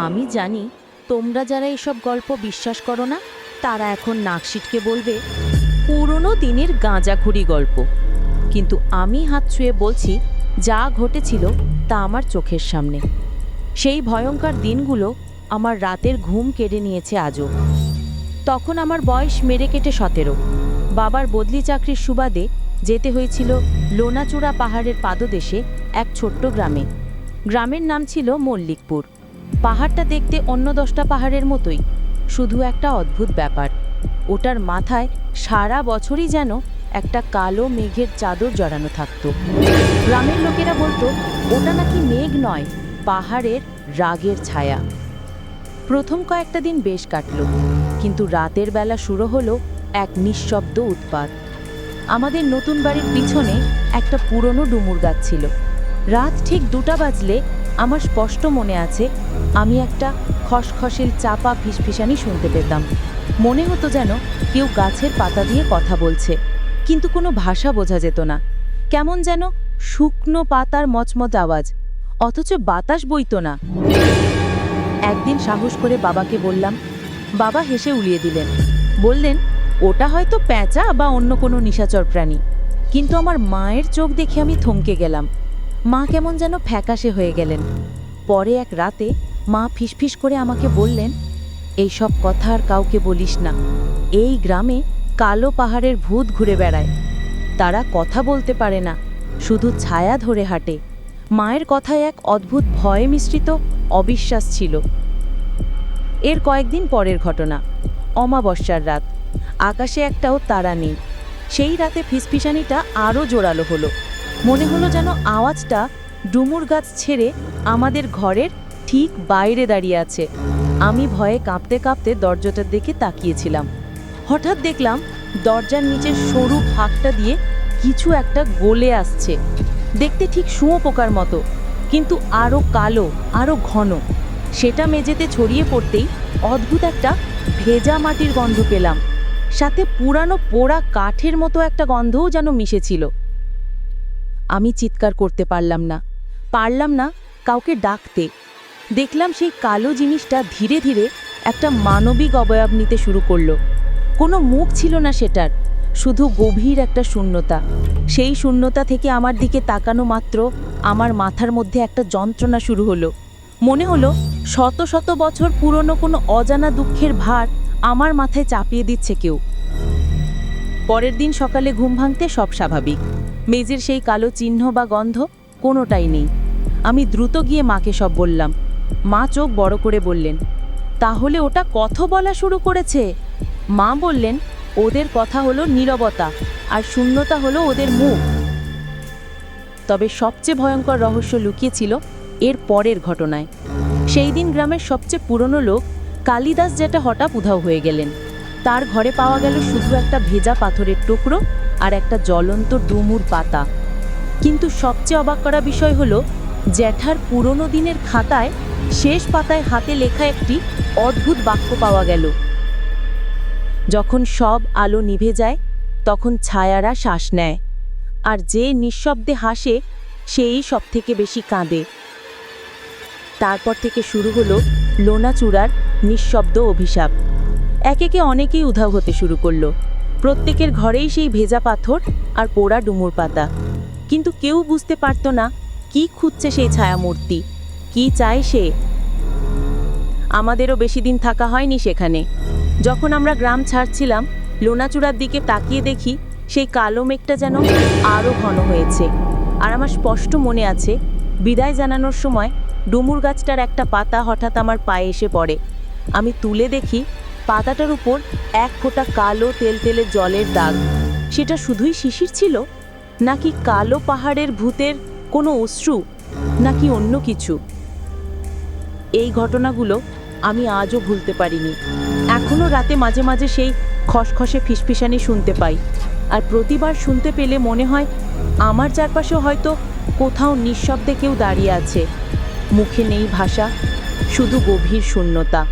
আমি জানি তোমরা যারা এসব গল্প বিশ্বাস করো না, তারা এখন নাকশিটকে বলবে, পুরনো দিনের গাঁজাখুরি গল্প। কিন্তু আমি হাত ছুঁয়ে বলছি, যা ঘটেছিল তা আমার চোখের সামনে। সেই ভয়ঙ্কর দিনগুলো আমার রাতের ঘুম কেড়ে নিয়েছে আজও। তখন আমার বয়স মেরে কেটে সতেরো। বাবার বদলি চাকরির সুবাদে যেতে হয়েছিল লোনাচূড়া পাহাড়ের পাদদেশে এক ছোট্ট গ্রামে। গ্রামের নাম ছিল মল্লিকপুর। পাহাড়টা দেখতে অন্য দশটা পাহাড়ের মতোই। শুধু একটা অদ্ভুত ব্যাপার, ওটার মাথায় সারা বছরই যেন একটা কালো মেঘের চাদর জড়ানো থাকতো। গ্রামের লোকেরা বলতো, ওটা নাকি মেঘ নয়, পাহাড়ের রাগের ছায়া। প্রথম কয়েকটা দিন বেশ কাটলো, কিন্তু রাতের বেলা শুরু হলো এক নিঃশব্দ উৎপাত। আমাদের নতুন বাড়ির পিছনে একটা পুরনো ডুমুর গাছ ছিল। রাত ঠিক দুটা বাজলে আমার স্পষ্ট মনে আছে, আমি একটা খসখসিল চাপা ফিসফিসানি শুনতে পেতাম। মনে হতো যেন কেউ গাছের পাতা দিয়ে কথা বলছে, কিন্তু কোনো ভাষা বোঝা যেত না। কেমন যেন শুকনো পাতার মচমচ আওয়াজ, অথচ বাতাস বইতো না। একদিন সাহস করে বাবাকে বললাম, বাবা হেসে উলিয়ে দিলেন। বললেন, ওটা হয়তো প্যাঁচা বা অন্য কোনো নিশাচর প্রাণী। কিন্তু আমার মায়ের চোখ দেখে আমি থমকে গেলাম। মা কেমন যেন ফ্যাকাশে হয়ে গেলেন। পরে এক রাতে মা ফিসফিস করে আমাকে বললেন, এইসব কথা আর কাউকে বলিস না। এই গ্রামে কালো পাহাড়ের ভূত ঘুরে বেড়ায়। তারা কথা বলতে পারে না, শুধু ছায়া ধরে হাঁটে। মায়ের কথায় এক অদ্ভুত ভয়ে মিশ্রিত অবিশ্বাস ছিল। এর কয়েকদিন পরের ঘটনা, অমাবস্যার রাত। আকাশে একটাও তারা নেই। সেই রাতে ফিসফিসানিটা আরও জোরালো হলো। মনে হলো যেন আওয়াজটা ডুমুর গাছ ছেড়ে আমাদের ঘরের ঠিক বাইরে দাঁড়িয়ে আছে। আমি ভয়ে কাঁপতে কাঁপতে দরজাটার দিকে তাকিয়েছিলাম। হঠাৎ দেখলাম দরজার নিচের সরু ফাঁকটা দিয়ে কিছু একটা গলে আসছে। দেখতে ঠিক শুঁয়ো পোকার মতো, কিন্তু আরও কালো আরও ঘন। সেটা মেঝেতে ছড়িয়ে পড়তেই অদ্ভুত একটা ভেজা মাটির গন্ধ পেলাম। সাথে পুরানো পোড়া কাঠের মতো একটা গন্ধও যেন মিশেছিল। আমি চিৎকার করতে পারলাম না। পারলাম না কাউকে ডাকতে। দেখলাম সেই কালো জিনিসটা ধীরে ধীরে একটা মানবিক অবয়ব নিতে শুরু করল। কোনো মুখ ছিল না সেটার, শুধু গভীর একটা শূন্যতা। সেই শূন্যতা থেকে আমার দিকে তাকানো মাত্র আমার মাথার মধ্যে একটা যন্ত্রণা শুরু হলো। মনে হলো শত শত বছর পুরনো কোনো অজানা দুঃখের ভার আমার মাথায় চাপিয়ে দিচ্ছে কেউ। পরের দিন সকালে ঘুম ভাঙতে সব স্বাভাবিক। মেজের সেই কালো চিহ্ন বা গন্ধ কোনোটাই নেই। আমি দ্রুত গিয়ে মাকে সব বললাম। মা চোখ বড় করে বললেন, তাহলে ওটা কথা বলা শুরু করেছে? মা বললেন, ওদের কথা হলো নীরবতা আর শূন্যতা হলো ওদের মুখ। তবে সবচেয়ে ভয়ঙ্কর রহস্য লুকিয়েছিল এর পরের ঘটনায়। সেই দিন গ্রামের সবচেয়ে পুরনো লোক কালিদাস যেটা হঠাৎ উধাও হয়ে গেলেন। তার ঘরে পাওয়া গেল শুধু একটা ভেজা পাথরের টুকরো আর একটা জ্বলন্ত ডুমুর পাতা। কিন্তু সবচেয়ে অবাক করা বিষয় হলো, জ্যাঠার পুরনো দিনের খাতায় শেষ পাতায় হাতে লেখা একটি অদ্ভুত বাক্য পাওয়া গেল। যখন সব আলো নিভে যায়, তখন ছায়ারা শ্বাস নেয়, আর যে নিঃশব্দে হাসে, সেই সব থেকে বেশি কাঁদে। তারপর থেকে শুরু হলো লোনাচূড়ার নিঃশব্দ অভিশাপ। একে একে অনেকেই উধাও হতে শুরু করল। প্রত্যেকের ঘরেই সেই ভেজা পাথর আর পোড়া ডুমুর পাতা। কিন্তু কেউ বুঝতে পারত না, কি খুঁজছে সেই ছায়ামূর্তি? কি চায় সে? আমাদেরও বেশি দিন থাকা হয়নি সেখানে। যখন আমরা গ্রাম ছাড়ছিলাম, লোনাচূড়ার দিকে তাকিয়ে দেখি সেই কালো মেঘটা যেন আরও ঘন হয়েছে। আর আমার স্পষ্ট মনে আছে, বিদায় জানানোর সময় ডুমুর গাছটার একটা পাতা হঠাৎ আমার পায়ে এসে পড়ে। আমি তুলে দেখি পাতাটার উপর এক ফোঁটা কালো তেলতেলে জলের দাগ। সেটা শুধুই শিশির ছিল? নাকি কালো পাহাড়ের ভূতের কোনো অশ্রু? নাকি অন্য কিছু? এই ঘটনাগুলো আমি আজও ভুলতে পারিনি। এখনও রাতে মাঝে মাঝে সেই খসখসে ফিসফিসানি শুনতে পাই। আর প্রতিবার শুনতে পেলে মনে হয় আমার চারপাশে হয়তো কোথাও নিঃশব্দে কেউ দাঁড়িয়ে আছে। মুখে নেই ভাষা, শুধু গভীর শূন্যতা।